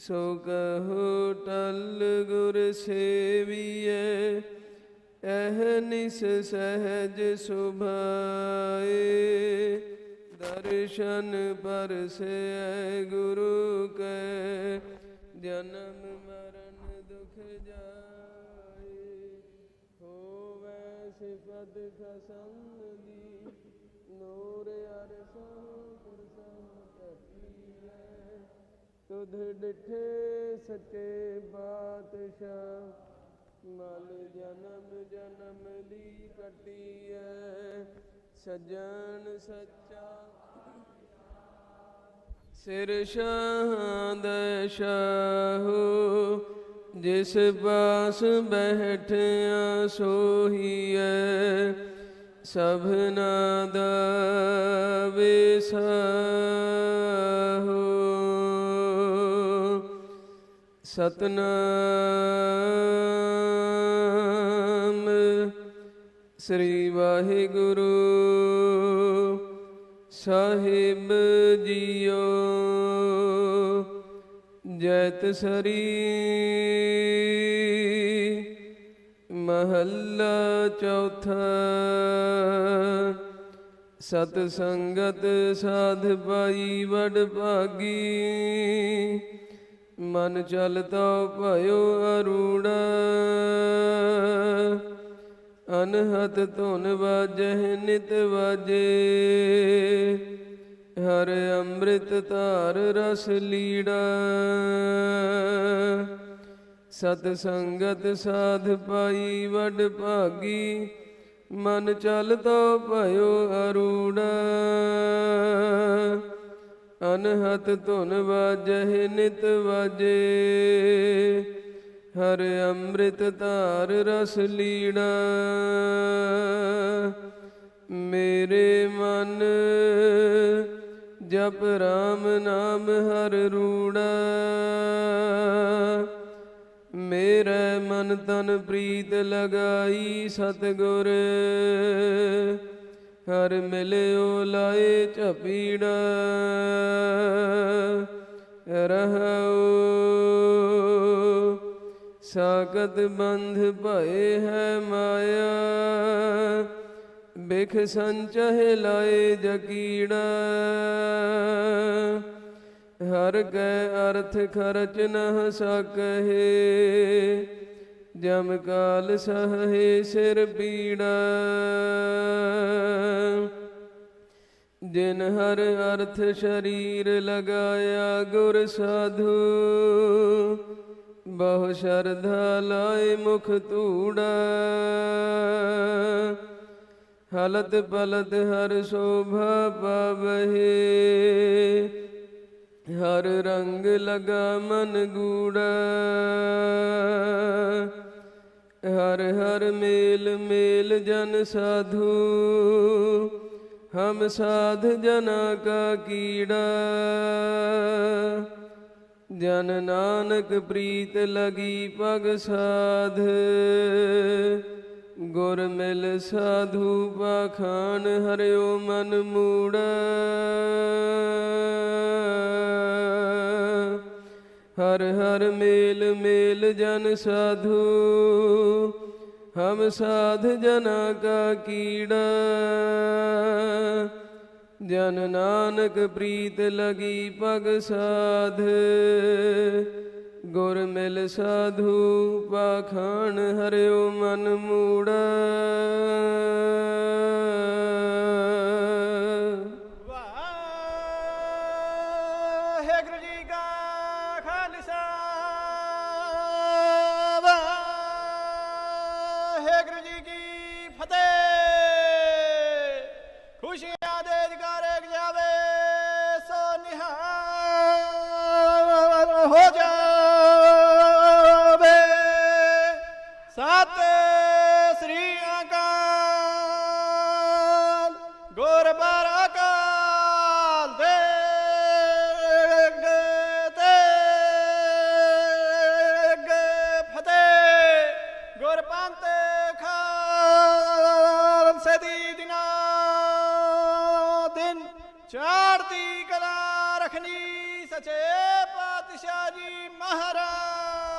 ਸੋ ਕਹੋ ਟਲ ਗੁਰ ਸੇਵੀਐ, ਇਹ ਨਿਸ ਸਹਿਜ ਸੁਭਾਏ। ਦਰਸ਼ਨ ਪਰਸੈ ਗੁਰੂ ਕੈ, ਜਨਮ ਮਰਨ ਦੁਖ ਜਾਏ। ਹੋਵੈ ਸਿਫਤ ਖਸਮ ਦੀ ਨੂਰ ਅਰਸੋਂ ਪੁਰਸੋਂ ਕਟੀਐ ਤੁਧ ਡਿਠੇ ਸੱਚੇ ਬਾਦਸ਼ਾਹ। ਮਲ ਜਨਮ ਜਨਮ ਦੀ ਕਟੀਐ ਸਜਣ ਸੱਚਾ। ਸਿਰ ਸ਼ਾਹਦ ਸ਼ਾਹੂ, ਜਿਸ ਪਾਸ ਬੈਠਿਆ ਸੋਹੀਐ। ਸਭਨਾ ਦਾ ਵਿਸਾਹੂ। ਸਤਨਾਮ। ਸ੍ਰੀ ਵਾਹਿਗੁਰੂ, ਸਾਹਿਬ ਜੀਓ। ਜੈਤ ਸਰੀ ਮਹੱਲਾ ਚੌਥਾ। ਸਤ ਸੰਗਤ ਸਾਧ ਪਾਈ ਵਡ ਭਾਗੀ ਮਨ ਚਲਤਾ ਭਇਓ ਅਰੂੜਾ ਅਨਹਤ ਧੁਨ ਵਾਜਹਿ ਨਿਤ ਵਾਜੇ। ਹਰ ਅੰਮ੍ਰਿਤ ਧਾਰ ਰਸ ਲੀੜਾ। ਸਤ ਸੰਗਤ ਸਾਧ ਪਾਈ ਵਡ ਭਾਗੀ। ਮਨ ਚਲਤੋ ਭਇਓ ਅਰੂੜਾ ਅਨਹਤ ਧੁਨ ਵਾਜਹਿ ਨਿਤ ਵਾਜੇ, ਹਰ ਅੰਮ੍ਰਿਤ ਧਾਰ ਰਸ ਲੀੜਾ ਮੇਰੇ ਮਨ ਜਪ ਰਾਮ ਨਾਮ ਹਰ ਰੂੜਾ। ਮੇਰੇ ਮਨ ਤਨ ਪ੍ਰੀਤ ਲਗਾਈ ਸਤਗੁਰ। ਹਰ ਮਿਲਿਓ ਲਾਏ ਝਪੀੜਾ ਰਹਉ ਸਾਕਤ ਬੰਧ ਭਏ ਹੈ ਮਾਇਆ। ਬਿਖ ਸੰਚਹਿ ਲਾਏ ਜਕੀੜਾ। ਹਰ ਕੈ ਅਰਥ ਖਰਚ ਨਹ ਸਕਹਿ। ਜਮ ਕਾਲ ਸਹੇ ਸਿਰ ਪੀੜਾ ਜਿਨ ਹਰ ਅਰਥ ਸ਼ਰੀਰ ਲਗਾਇਆ ਗੁਰ ਸਾਧੂ, ਬਹੁ ਸ਼ਰਧਾ ਲਾਏ ਮੁਖ ਤੂੜਾ ਹਲਤ ਪਲਤ ਹਰ ਸ਼ੋਭਾ ਪਾਵਹਿ। ਹਰ ਰੰਗ ਲਗਾ ਮਨ ਗੂੜਾ। ਹਰ ਹਰ ਮੇਲ ਮੇਲ ਜਨ ਸਾਧੂ। ਹਮ ਸਾਧ ਜਨਾ ਕਾ ਕੀੜਾ। ਜਨ ਨਾਨਕ ਪ੍ਰੀਤ ਲਗੀ ਪਗ ਸਾਧ। ਗੁਰ ਮਿਲ ਸਾਧੂ ਪਾਖਾਨ ਹਰਿਓ ਮਨ ਮੂੜਾ। ਹਰ ਹਰ ਮੇਲ ਮੇਲ ਜਨ ਸਾਧੂ, ਹਮ ਸਾਧ ਜਨਾ ਕਾ ਕੀੜਾ। ਜਨ ਨਾਨਕ ਪ੍ਰੀਤ ਲਗੀ ਪਗ ਸਾਧ, ਗੁਰ ਮਿਲ ਸਾਧੂ ਪਾਖਾਨ ਹਰਿਓ ਮਨ ਮੂੜਾ। ਚੜ੍ਹਦੀ ਕਲਾ ਰਖਣੀ ਸੱਚੇ ਪਾਤਸ਼ਾਹ ਜੀ ਮਹਾਰਾਜ।